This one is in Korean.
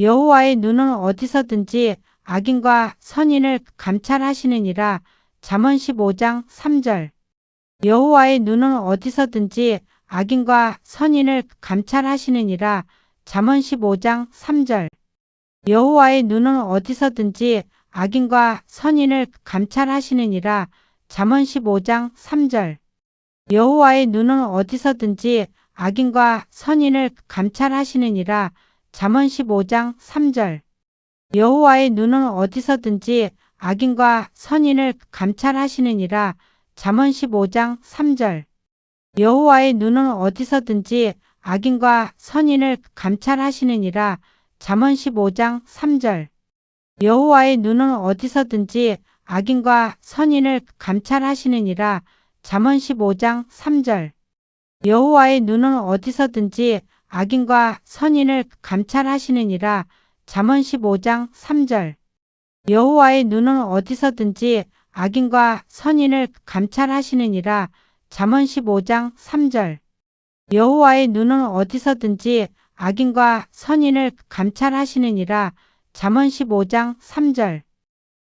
여호와의 눈은 어디서든지 악인과 선인을 감찰하시느니라. 잠언 15장 3절. 여호와의 눈은 어디서든지 악인과 선인을 감찰하시느니라. 잠언 15장 3절. 여호와의 눈은 어디서든지 악인과 선인을 감찰하시느니라. 잠언 15장 3절. 여호와의 눈은 어디서든지 악인과 선인을 감찰하시느니라. 잠언 15장 3절. 여호와의 눈은 어디서든지 악인과 선인을 감찰하시느니라. 잠언 15장 3절. 여호와의 눈은 어디서든지 악인과 선인을 감찰하시느니라. 잠언 15장 3절. 여호와의 눈은 어디서든지 악인과 선인을 감찰하시느니라. 잠언 15장 3절. 여호와의 눈은 어디서든지 악인과 선인을 감찰하시느니라. 잠언 15장 3절. 여호와의 눈은 어디서든지 악인과 선인을 감찰하시느니라. 잠언 15장 3절. 여호와의 눈은 어디서든지 악인과 선인을 감찰하시느니라. 잠언 15장 3절.